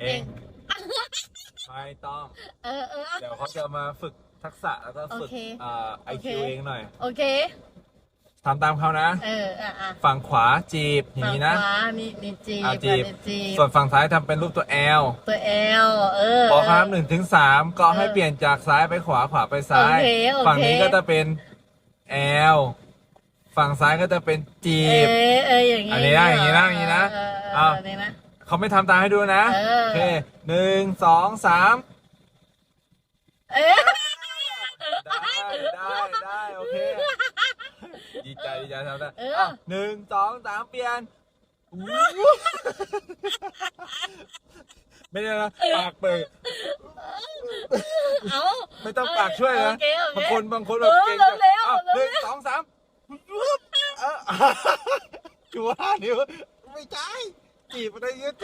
เองไม่ต้อง เออเออเดี๋ยวเขาจะมาฝึกทักษะแล้วก็ฝึกโอเคอ่าไอโอเค คิวเองหน่อยโอเค ทำตามเขานะ เอออะอะฝั่งขวาจีบอย่างนี้นะ ฝั่งขวานี่นี่จีบอะจีบอันนี้จีบส่วนฝั่งซ้ายทำเป็นรูปตัว L ตัวแอลเออ พอข้ามหนึ่งถึงสามก็ให้เออเปลี่ยนจากซ้ายไปขวาขวาไปซ้าย โอเคโอเค ฝั่งนี้ก็จะเป็น L ฝั่งซ้ายก็จะเป็นจีเอบ อเอออย่างงี้อันนี้นะอย่างงี้นะอย่างงี้นะเออเออเอาอันนี้นะ เขาไม่ทำตามให้ดูนะ เออ โอเคหนึ่งสองสามเออ ได้ได้ได้โอเค ดีใจดีใจทำได้เอออะหนึ่งสองสามเปลี่ยนอู้ไม่ได้นะปากเปิด เอา ไม่ต้องปากช่วยนะ โอเคโอเคบางคนบางคนแบบเออเก่งเร็วๆอะเร็วๆ หนึ่งสองสามเออชัวร์นิ้วไม่ใช่ จีบอะไรเงี้ย